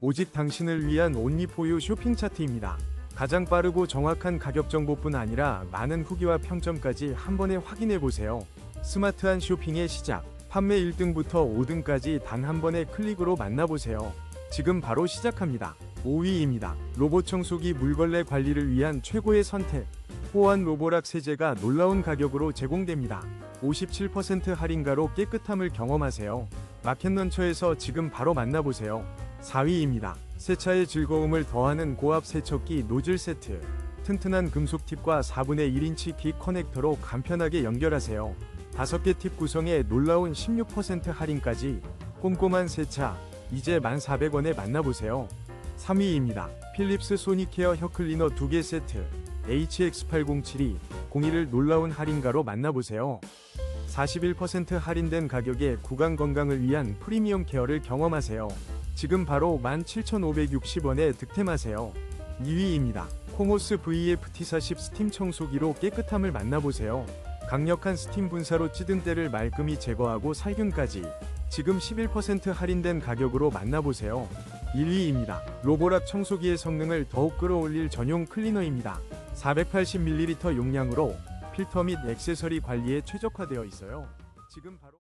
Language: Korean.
오직 당신을 위한 온리포유 쇼핑 차트입니다. 가장 빠르고 정확한 가격 정보뿐 아니라 많은 후기와 평점까지 한 번에 확인해 보세요. 스마트한 쇼핑의 시작. 판매 1등부터 5등까지 단 한 번의 클릭으로 만나보세요. 지금 바로 시작합니다. 5위입니다. 로봇 청소기 물걸레 관리를 위한 최고의 선택. 호환 로보락 세제가 놀라운 가격으로 제공됩니다. 57% 할인가로 깨끗함을 경험하세요. 마켓런처에서 지금 바로 만나보세요. 4위입니다. 세차의 즐거움을 더하는 고압 세척기 노즐 세트. 튼튼한 금속 팁과 4분의 1인치 빅 커넥터로 간편하게 연결하세요. 5개 팁 구성에 놀라운 16% 할인까지 꼼꼼한 세차 이제 1,400원에 만나보세요. 3위입니다. 필립스 소니케어 혀클리너 2개 세트 HX8072 01을 놀라운 할인가로 만나보세요. 41% 할인된 가격에 구강 건강을 위한 프리미엄 케어를 경험하세요. 지금 바로 17,560원에 득템하세요. 2위입니다. 코모스 VFT40 스팀 청소기로 깨끗함을 만나보세요. 강력한 스팀 분사로 찌든 때를 말끔히 제거하고 살균까지 지금 11% 할인된 가격으로 만나보세요. 1위입니다. 로보락 청소기의 성능을 더욱 끌어올릴 전용 클리너입니다. 480ml 용량으로 필터 및 액세서리 관리에 최적화되어 있어요. 지금 바로